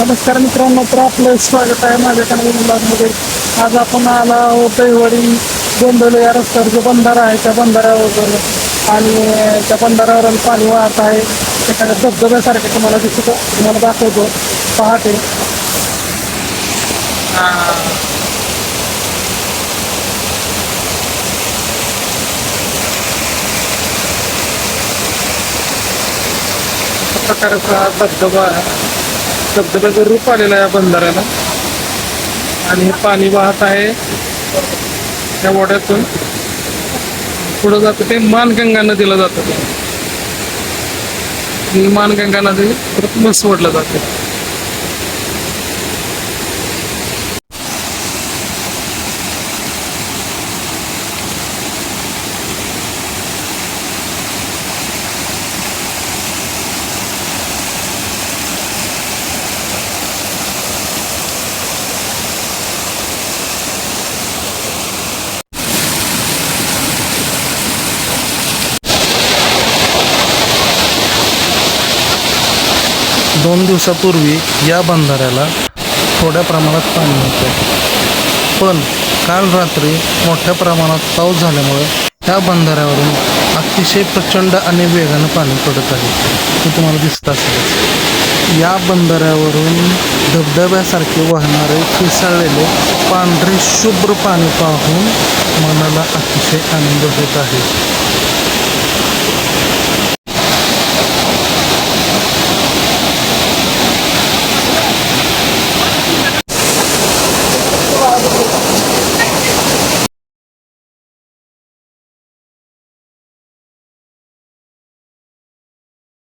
नमस्कार मित्रांनो तर आपलं स्वागत आहे माझ्या मध्ये. आज आपण आला आहोत वडील गोंधळ या रस्त्यावर जो बंधारा आहे त्या बंधाऱ्यावर. आणि त्या बंधाऱ्यावर पाणी वाहत आहे. एखाद्या धबधब्यासारखं तुम्हाला दिसत तुम्हाला दाखवतो. पहाटे. प्रकारचा धबधबा आहे. धबधब्याचं रूप आलेलं आहे या बंधाऱ्याला. आणि हे पाणी वाहत आहे त्या वड्यातून. पुढं जातं ते मानगंगा नदीला जातं. ते मानगंगा नदी परत मसवडलं जातं. दोन दिवसापूर्वी या बंधाऱ्याला थोड्या प्रमाणात पाणी होतं. पण काल रात्री मोठ्या प्रमाणात पाऊस झाल्यामुळे या बंधाऱ्यावरून अतिशय प्रचंड आणि वेगानं पाणी पडत आहे. हे तुम्हाला दिसत असेल या बंधाऱ्यावरून धबधब्यासारखे वाहणारे पिसाळलेले पांढरे शुभ्र पाणी पाहून मनाला अतिशय आनंद होत आहे.